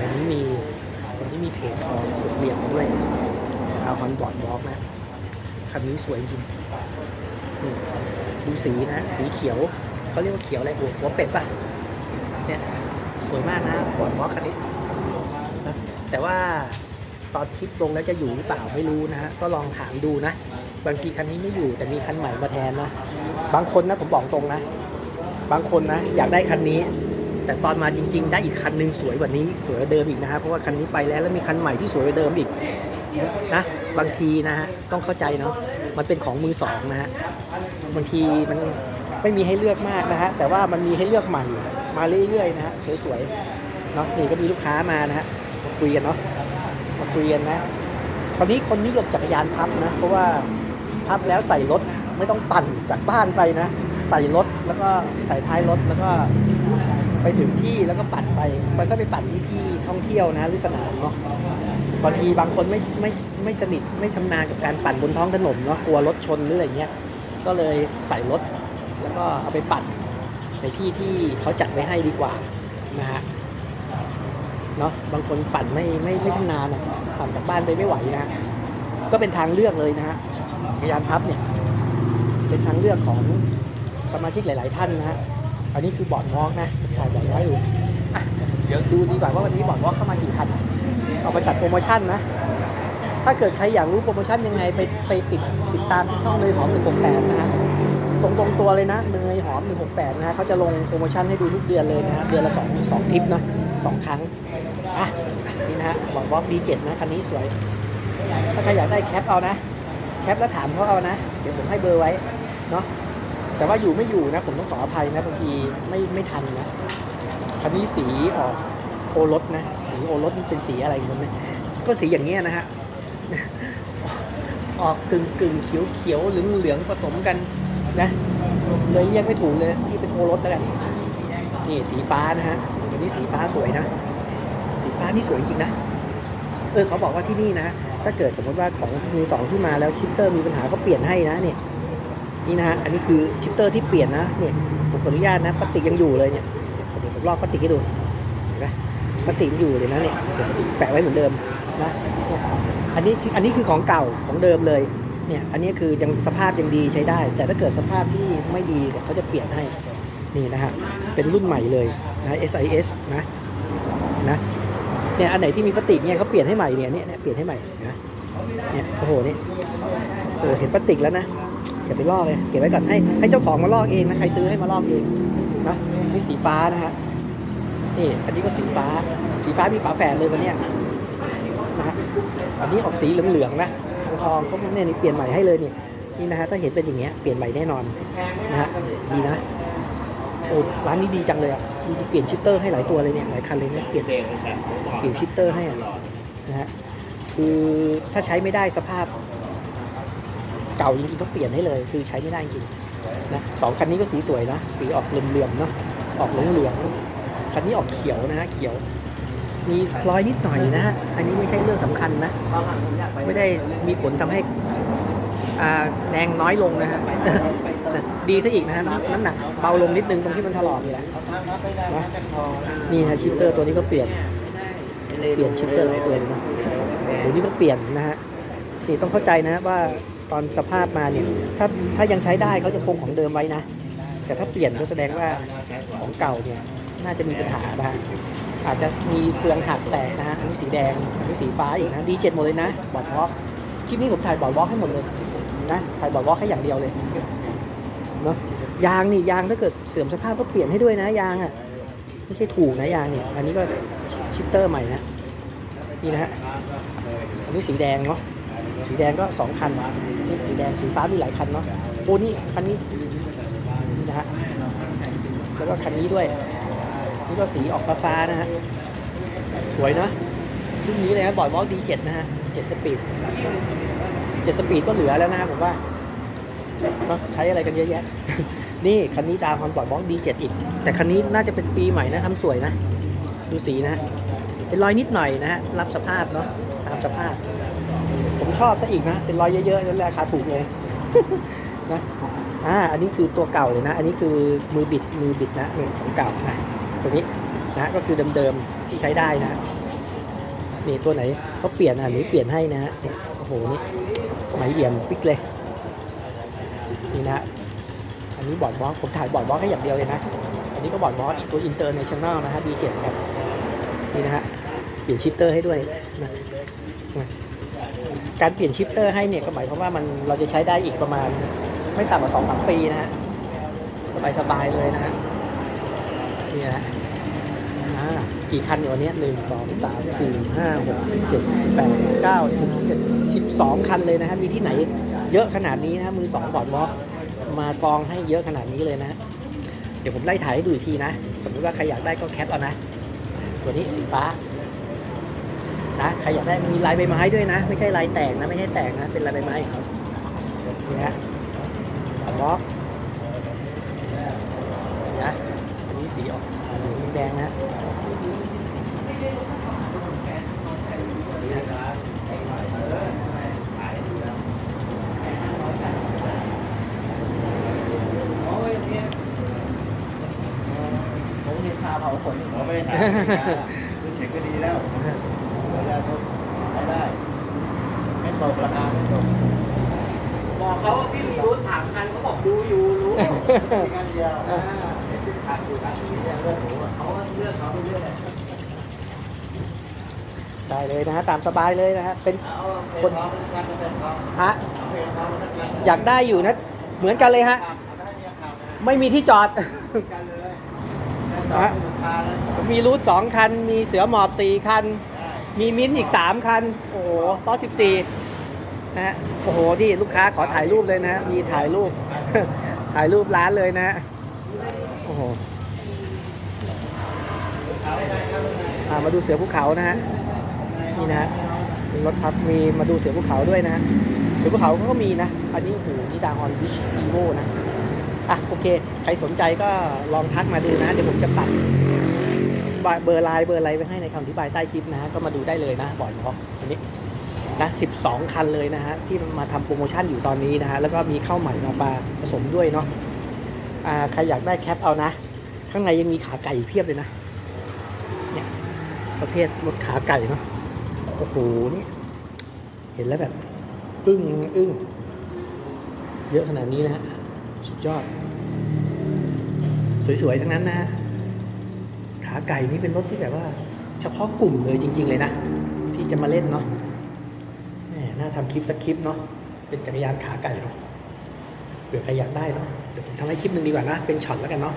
วันนี้มีวันนี้มีเพจทองเรียงมาด้วยอาฮอนบอร์ดบล็อกนะคันนี้สวยจริงดูสีนะ สีเขียวเขาเรียกว่าเขียวอะไรหัวหัวเป็ดป่ะเนี่ยสวยมากนะบอร์ดบล็อกคันนี้แต่ว่าตอนคลิปลงแล้วจะอยู่หรือเปล่าไม่รู้นะฮะก็ลองถามดูนะ บางทีคันนี้ไม่อยู่แต่มีคันใหม่มาแทนนะ บางคนนะผมบอกตรงนะ บางคนนะ อยากได้คันนี้ แต่ตอนมาจริง ๆ ได้อีกคันหนึงสวยกว่านี้สวยกว่าเดิมอีกนะฮะเพราะว่าคันนี้ไปแล้วแล้วมีคันใหม่ที่สวยกว่าเดิมอีกนะบางทีนะฮะต้องเข้าใจเนาะมันเป็นของมือสองนะฮะบางทีมันไม่มีให้เลือกมากนะฮะแต่ว่ามันมีให้เลือกใหม่มาเรื่อยๆนะฮะสวยๆเนาะนี่ก็มีลูกค้ามานะฮะมาคุยกันเนาะมาคุยกันนะตอนนี้คนนิยมจักรยานพับนะเพราะว่าพับแล้วใส่รถไม่ต้องปั่นจากบ้านไปนะ ใส่รถแล้วก็ใส่ท้ายรถแล้วก็ ไปถึงที่แล้วก็ปั่นไปมันก็ไปปั่นที่ที่ท่องเที่ยวนะหรือสนามเนาะบางทีบางคนไม่ไม่ไม่สนิทไม่ชำนาญกับการปั่นบนท้องถนนเนาะกลัวรถชนหรืออะไรเงี้ยก็เลยใส่รถ แล้วก็เอาไปปั่นในที่ที่เขาจัดไว้ให้ดีกว่านะฮะเนาะบางคนปั่นไม่ไม่ไม่ชำนาญปั่นจากบ้านไปไม่ไหวนะฮะก็เป็นทางเลือกเลยนะฮะจักรยานพับเนี่ยเป็นทางเลือกของสมาชิกหลาย ๆ ท่านนะฮะ อันนี้คือบอร์ดวอล์กนะถ่ายบอร์ดวอล์กให้ดูอ่เดี๋ยวดูดีกว่าว่าวันนี้บอร์ดวอล์กเข้ามากี่คันเอามาจัดโปรโมชั่นนะ ถ้าเกิดใครอยากรู้โปรโมชั่นยังไงไปไปติดติดตามที่ช่องเลยหอม168นะฮะตรงตรงตัวเลยนะเนยหอม 168 นะฮะเขาจะลงโปรโมชั่นให้ดูทุกเดือนเลยนะฮะเดือนละ2 2ทริปนะสองครั้งอะนี่นะฮะบอร์ดวอล์ก D7 นะคันนี้สวย ถ้าใครอยากได้แคปเอานะ แคปแล้วถามเขาเอานะ เดี๋ยวผมให้เบอร์ไว้ เนาะ แต่ว่าอยู่ไม่อยู่นะ ผมต้องขออภัยนะบางทีไม่ไม่ทันนะคันนี้สีออกโอรสนะ สีโอรสมันเป็นสีอะไรมันนะก็สีอย่างเงี้ยนะฮะออกกึ่งกึ่งเขียวเขียวเหลืองเหลืองผสมกันนะเลยเรียกไม่ถูกเลยที่เป็นโอรสแล้วกันนี่สีฟ้านะฮะอันนี้สีฟ้าสวยนะ สีฟ้านี่สวยจริงนะเออเขาบอกว่าที่นี่นะถ้าเกิดสมมติว่าของมือสองที่มาแล้วชิปเตอร์มีปัญหาเขาเปลี่ยนให้นะเนี่ย นี่นะฮะ อันนี้คือชิปเตอร์ที่เปลี่ยนนะ เนี่ยผมขออนุญาตนะพลาสติกยังอยู่เลยเนี่ยเดี๋ยวผมลอกพลาสติกให้ดูเห็นไหมพลาสติกยังอยู่เลยนะเนี่ยแปะไว้เหมือนเดิมนะอันนี้อันนี้คือของเก่าของเดิมเลยเนี่ยอันนี้คือยังสภาพยังดีใช้ได้ แต่ถ้าเกิดสภาพที่ไม่ดีเขาจะเปลี่ยนให้นี่นะฮะเป็นรุ่นใหม่เลยนะ SIS นะนะเนี่ยอันไหนที่มีพลาสติกเนี่ยเขาเปลี่ยนให้ใหม่เนี่ยเนี่ยเนี่ยเปลี่ยนให้ใหม่นะเนี่ยโอ้โหนี่โอ้เห็นพลาสติกแล้วนะ อย่าไปลอกเลยเก็บไว้ก่อนให้ให้เจ้าของมาลอกเองนะใครซื้อให้มาลอกเองนะนี่สีฟ้านะฮะนี่อันนี้ก็สีฟ้า สีฟ้ามีฝาแฝดเลยวันนี้นะฮะอันนี้ออกสีเหลืองๆนะทองทองก็เนี่ยนี่เปลี่ยนใหม่ให้เลยนี่นี่นะฮะถ้าเห็นเป็นอย่างเงี้ยเปลี่ยนใหม่แน่นอนนะฮะดีนะโอ้ร้านนี้ดีจังเลยอะมีเปลี่ยนชิปเตอร์ให้หลายตัวเลยเนี่ยหลายคันเลยเนี่ยเปลี่ยนเปลี่ยนชิปเตอร์ให้นะฮะคือถ้าใช้ไม่ได้สภาพ เก่าจริงๆต้องเปลี่ยนให้เลย คือใช้ไม่ได้จริงนะสองคันนี้ก็สีสวยนะ สีออกเหลื่อมๆเนาะออกเหลืองๆคันนี้ออกเขียวนะฮะเขียว มีรอยนิดหน่อยนะฮะอันนี้ไม่ใช่เรื่องสำคัญนะไม่ได้มีผลทำให้แรงน้อยลงนะฮะดีซะอีกนะฮะน้ำน้ำหนักเบาลงนิดนึงตรงที่มันถลอกนี่แหละนะนี่ฮะชิปเตอร์ตัวนี้ก็เปลี่ยนเปลี่ยนชิปเตอร์หลายตัวเลยนะเดี๋ยวนี้ก็เปลี่ยนนะฮะนี่ต้องเข้าใจนะว่า ตอนสภาพมาเนี่ยถ้าถ้ายังใช้ได้เขาจะคงของเดิมไว้นะ แต่ถ้าเปลี่ยนก็แสดงว่าของเก่าเนี่ยน่าจะมีปัญหานะฮะอาจจะมีเฟืองหักแตกนะฮะอันนี้สีแดงอันนี้สีฟ้าอีกนะดีเจ็ดหมดเลยนะบอดวอล์กคลิปนี้ผมถ่ายบอดวอล์กให้หมดเลยนะถ่ายบอดวอล์กให้อย่างเดียวเลยเนาะยางนี่ยางถ้าเกิดเสื่อมสภาพก็เปลี่ยนให้ด้วยนะยางอะไม่ใช่ถูกนะยางเนี่ยอันนี้ก็ชิปเตอร์ใหม่นะนี่นะฮะอันนี้สีแดงเนาะสีแดงก็สองคัน นี่สีแดงสีฟ้ามีหลายคันเนาะโอ้นี่คันนี้นี่นะฮะแล้วก็คันนี้ด้วย นี่ก็สีออกฟ้าๆนะฮะสวยนะรุ่นนี้เลยนะบอร์ดวอล์กดีเจ็ดนะฮะเจ็ดสปีดเจ็ดสปีดก็เหลือแล้วนะผมว่าเนอะใช้อะไรกันเยอะแยะ นี่คันนี้ดาวคอนบอร์ดวอล์กดีเจ็ดอีก แต่คันนี้น่าจะเป็นปีใหม่นะทำสวยนะ ดูสีนะ เป็นรอยนิดหน่อยนะฮะ รับสภาพเนาะ ตามสภาพ ชอบซะอีกนะ เป็นรอยเยอะๆนั่นแหล้วราคาถูกเลยนะอ่าอันนี้คือตัวเก่าเลยนะ อันนี้คือมือบิดมือบิดนะเนี่ยของเก่านะตัวนี้นะก็คือเดิมๆที่ใช้ได้นะนี่ตัวไหนเขาเปลี่ยนอะหรือเปลี่ยนให้นะฮะโอ้โหนี่ไหมเหลี่ยมปิ๊กเลยนี่นะอันนี้บอร์ดบล็อกผมถ่ายบอร์ดบล็อกแค่อย่างเดียวเลยนะอันนี้ก็บอร์ดบล็อกอีกตัวอินเตอร์เนชั่นแนลนะฮะดีเจ็ดครับนี่นะฮะเปลี่ยนชิปเตอร์ให้ด้วยนะ การเปลี่ยนชิปเตอร์ให้เนี่ยก็หมายความว่ามันเราจะใช้ได้อีกประมาณไม่ต่ำกว่าสองสามปีนะฮะสบายๆเลยนะฮะนี่นะฮะอ่ากี่คันอยู่วันนี้หนึ่งสองสามสี่ห้าหกเจ็ดแปดเก้าสิบสิบเอ็ดสิบสองคันเลยนะฮะมีที่ไหนเยอะขนาดนี้นะมือสองบอร์ดวอล์กมากองให้เยอะขนาดนี้เลยนะฮะเดี๋ยวผมไล่ถ่ายให้ดูอีกทีนะ สมมติว่าใครอยากได้ก็แคปเอานะ ตัวนี้สีฟ้า นะใครอยากได้มีลายใบไม้ด้วยนะ ไม่ใช่ลายแตกนะ ไม่ใช่แตกนะ เป็นลายใบไม้ของเขานี่ฮะบอร์ดวอล์กนะอันนี้สีออกแดงนะผมเห็นพาเผาขนอยู่เราไม่ได้ถามคุณเขียนก็ดีแล้ว ประชาชนใช้ได้ ไม่ตกราคาไม่ตกบอกเขาว่าพี่มีรู้ถามกันเขาบอกดูอยู่รู้มีงานเดียวอ่าเห็นที่ขาดอยู่ขาดอยู่เนี่ยเรื่องหนูอะเขาก็เลือกเขาไปเรื่อยได้เลยนะฮะตามสบายเลยนะฮะเป็นเอาเป็นทองกันเป็นทองฮะเอาเป็นทองกันกันอยากได้อยู่นะ เหมือนกันเลยฮะ เอาได้เนี่ยครับนะไม่มีที่จอด กันเลยได้สองราคาเลยมีรูทสองคัน มีเสือหมอบสี่คัน มีมิ้นท์อีกสามคัน โอ้โหต่อสิบสี่นะฮะ โอ้โห นี่ลูกค้าขอถ่ายรูปเลยนะ มีถ่ายรูป ถ่ายรูปร้านเลยนะ โอ้โหมาดูเสือภูเขานะฮะ นี่นะมีรถทับมีมาดูเสือภูเขาด้วยนะเสือภูเขาก็มีนะ อันนี้โอ้โหนี่ดางอนวิชอีโวนะ อะ โอเค ใครสนใจก็ลองทักมาดูนะ เดี๋ยวผมจะปัด เบอร์ไลน์เบอร์อะไรไว้ให้ในคำอธิบายใต้คลิปนะฮะก็มาดูได้เลยนะบอร์ดเขาอันนี้นะ12 คันเลยนะฮะที่มาทำโปรโมชั่นอยู่ตอนนี้นะฮะแล้วก็มีข้าวใหม่มาปลาผสมด้วยเนาะอ่าใครอยากได้แคปเอานะ ข้างในยังมีขาไก่เพียบเลยนะเนี่ยประเภทรถขาไก่เนาะโอ้โหนี่เห็นแล้วแบบอึ้งอึ้งเยอะขนาดนี้นะฮะสุดยอด สวยๆ ทั้งนั้นนะฮะ ขาไก่นี่เป็นรถที่แบบว่า เฉพาะกลุ่มเลยจริง ๆ เลยนะ ที่จะมาเล่นเนาะน่าทำคลิปสักคลิปเนาะเป็นจักรยานขาไก่เนาะเผื่อใครอยากได้เนาะเดี๋ยวผมทำให้คลิปหนึ่งดีกว่านะ เป็นช็อตแล้วกันเนาะ